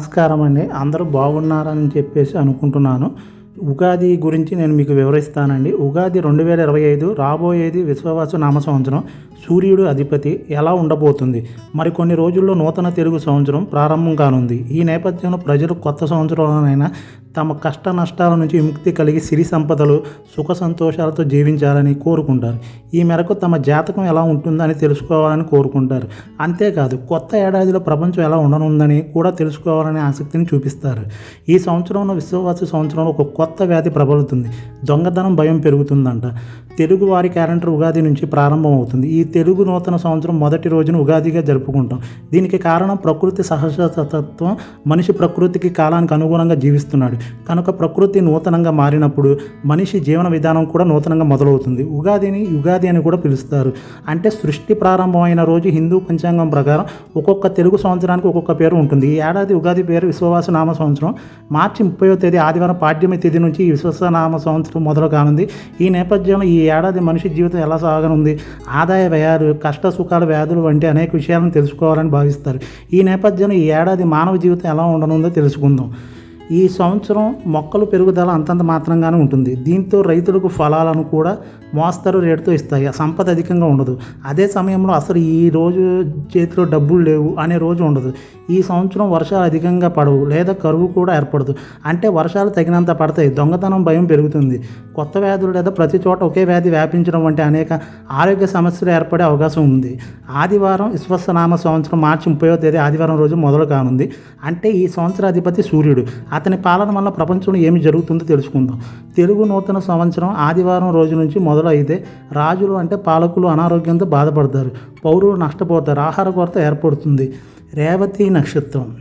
నమస్కారం అండి. అందరూ బాగున్నారని చెప్పేసి అనుకుంటున్నాను. ఉగాది గురించి నేను మీకు వివరిస్తానండి. ఉగాది రెండు వేల ఇరవై ఐదు రాబోయేది విశ్వవాసు నామ సంవత్సరం. సూర్యుడు అధిపతి ఎలా ఉండబోతుంది? మరికొన్ని రోజుల్లో నూతన తెలుగు సంవత్సరం ప్రారంభం కానుంది. ఈ నేపథ్యంలో ప్రజలు కొత్త సంవత్సరంలోనైనా తమ కష్ట నష్టాల నుంచి విముక్తి కలిగి సిరి సంపదలు సుఖ సంతోషాలతో జీవించాలని కోరుకుంటారు. ఈ మేరకు తమ జాతకం ఎలా ఉంటుందని తెలుసుకోవాలని కోరుకుంటారు. అంతేకాదు కొత్త ఏడాదిలో ప్రపంచం ఎలా ఉండనుందని కూడా తెలుసుకోవాలనే ఆసక్తిని చూపిస్తారు. ఈ సంవత్సరంలో విశ్వవాస సంవత్సరంలో ఒక కొత్త వ్యాధి ప్రబలుతుంది. దొంగతనం భయం పెరుగుతుందంట. తెలుగు వారి క్యాలెండర్ ఉగాది నుంచి ప్రారంభమవుతుంది. ఈ తెలుగు నూతన సంవత్సరం మొదటి రోజున ఉగాదిగా జరుపుకుంటాం. దీనికి కారణం ప్రకృతి సహజతత్వం. మనిషి ప్రకృతికి కాలానికి అనుగుణంగా జీవిస్తున్నాడు. కనుక ప్రకృతి నూతనంగా మారినప్పుడు మనిషి జీవన విధానం కూడా నూతనంగా మొదలవుతుంది. ఉగాదిని యుగాది అని కూడా పిలుస్తారు. అంటే సృష్టి ప్రారంభమైన రోజు హిందూ పంచాంగం ప్రకారం ఒక్కొక్క తెలుగు సంవత్సరానికి ఒక్కొక్క పేరు ఉంటుంది. ఈ ఏడాది ఉగాది పేరు విశ్వవాస నామ సంవత్సరం. మార్చి ముప్పయో తేదీ ఆదివారం పాడ్యమి తేదీ నుంచి ఈ విశ్వసనామ సంవత్సరం మొదలు కానుంది ఈ నేపథ్యంలో ఈ ఏడాది మనిషి జీవితం ఎలా సాగనుంది? ఆదాయ వ్యయాలు కష్ట సుఖాలు వ్యాధులు వంటి అనేక విషయాలను తెలుసుకోవాలని భావిస్తారు. ఈ నేపథ్యంలో ఈ ఏడాది మానవ జీవితం ఎలా ఉండనుందో తెలుసుకుందాం. ఈ సంవత్సరం మొక్కలు పెరుగుదల అంతంత మాత్రంగానే ఉంటుంది. దీంతో రైతులకు ఫలాలను కూడా మోస్తరు రేటుతో ఇస్తాయి. సంపద అధికంగా ఉండదు. అదే సమయంలో అసలు ఈ రోజు చేతిలో డబ్బులు లేవు అనే రోజు ఉండదు. ఈ సంవత్సరం వర్షాలు అధికంగా పడవు లేదా కరువు కూడా ఏర్పడదు. అంటే వర్షాలు తగినంత పడతాయి. దొంగతనం భయం పెరుగుతుంది. కొత్త వ్యాధులు లేదా ప్రతి చోట ఒకే వ్యాధి వ్యాపించడం వంటి అనేక ఆరోగ్య సమస్యలు ఏర్పడే అవకాశం ఉంది. ఆదివారం విశ్వసనామ సంవత్సరం మార్చి ముప్పయో తేదీ ఆదివారం రోజు మొదలు కానుంది. అంటే ఈ సంవత్సర అధిపతి సూర్యుడు. అతని పాలన వల్ల ప్రపంచంలో ఏమి జరుగుతుందో తెలుసుకుందాం. తెలుగు నూతన సంవత్సరం ఆదివారం రోజు నుంచి మొదలైతే రాజులు అంటే పాలకులు అనారోగ్యంతో బాధపడతారు పౌరులు నష్టపోతారు ఆహార కొరత ఏర్పడుతుంది. రేవతి నక్షత్రం.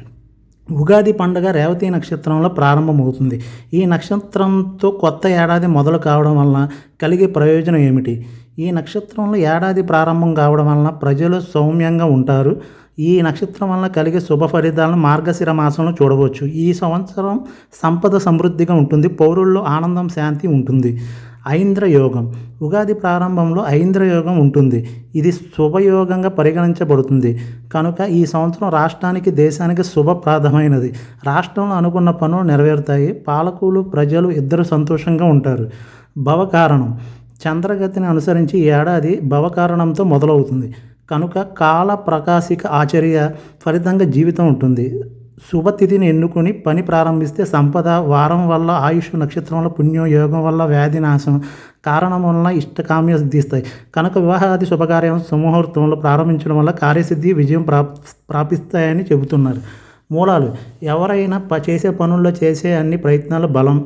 ఉగాది పండుగ రేవతి నక్షత్రంలో ప్రారంభమవుతుంది. ఈ నక్షత్రంతో కొత్త ఏడాది మొదలు కావడం వలన కలిగే ప్రయోజనం ఏమిటి? ఈ నక్షత్రంలో ఏడాది ప్రారంభం కావడం వలన ప్రజలు సౌమ్యంగా ఉంటారు. ఈ నక్షత్రం వలన కలిగే శుభ ఫలితాలను మార్గశిర మాసంలో చూడవచ్చు. ఈ సంవత్సరం సంపద సమృద్ధిగా ఉంటుంది. పౌరుల్లో ఆనందం శాంతి ఉంటుంది. ఐంద్ర యోగం ఉగాది ప్రారంభంలో ఐంద్రయోగం ఉంటుంది. ఇది శుభయోగంగా పరిగణించబడుతుంది. కనుక ఈ సంవత్సరం రాష్ట్రానికి దేశానికి శుభప్రదమైనది. రాష్ట్రంలో అనుకున్న పనులు నెరవేరుతాయి. పాలకులు ప్రజలు ఇద్దరు సంతోషంగా ఉంటారు. భవకారణం. చంద్రగతిని అనుసరించి ఈ ఏడాది భవకారణంతో మొదలవుతుంది. కనుక కాల ప్రకాశిక ఆచర్య ఫలితంగా జీవితం ఉంటుంది. శుభతిథిని ఎన్నుకుని పని ప్రారంభిస్తే సంపద వారం వల్ల ఆయుష్ నక్షత్రంలో పుణ్యం యోగం వల్ల వ్యాధి నాశనం కారణం వలన ఇష్టకామ్య సిద్ధిస్తాయి. కనుక వివాహాది శుభకార్యం సుముహూర్తంలో ప్రారంభించడం వల్ల కార్యసిద్ధి విజయం ప్రాప్ ప్రాపిస్తాయని చెబుతున్నారు. మూలాలు ఎవరైనా ప చేసే పనుల్లో చేసే అన్ని ప్రయత్నాలు బలం.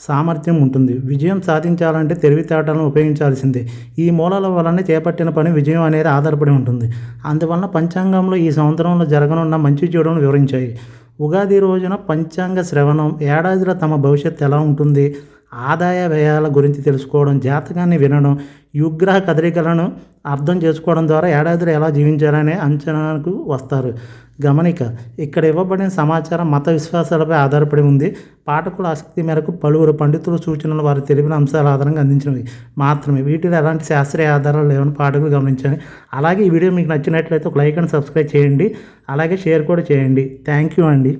సామర్థ్యం ఉంటుంది. విజయం సాధించాలంటే తెలివితేటలను ఉపయోగించాల్సిందే. ఈ మూలాల వలన చేపట్టిన పని విజయం అనేది ఆధారపడి ఉంటుంది. అందువలన పంచాంగంలో ఈ సంవత్సరంలో జరగనున్న మంచి చెడును వివరించాయి. ఉగాది రోజున పంచాంగ శ్రవణం ఏడాదిలో తమ భవిష్యత్తు ఎలా ఉంటుంది ఆదాయ వ్యయాల గురించి తెలుసుకోవడం జాతకాన్ని వినడం యుగ్రహ కదలికలను అర్థం చేసుకోవడం ద్వారా ఏడాదిలో ఎలా జీవించాలనే అంచనాకు వస్తారు. గమనిక ఇక్కడ ఇవ్వబడిన సమాచారం మత విశ్వాసాలపై ఆధారపడి ఉంది. పాఠకుల ఆసక్తి మేరకు పలువురు పండితుల సూచనలు వారి తెలివిన అంశాల ఆధారంగా అందించినవి మాత్రమే. వీటిలో ఎలాంటి శాస్త్రీయ ఆధారాలు లేవని పాఠకులు గమనించండి అలాగే ఈ వీడియో మీకు నచ్చినట్లయితే ఒక లైక్ అండ్ సబ్స్క్రైబ్ చేయండి. అలాగే షేర్ కూడా చేయండి. థ్యాంక్ యూ అండి.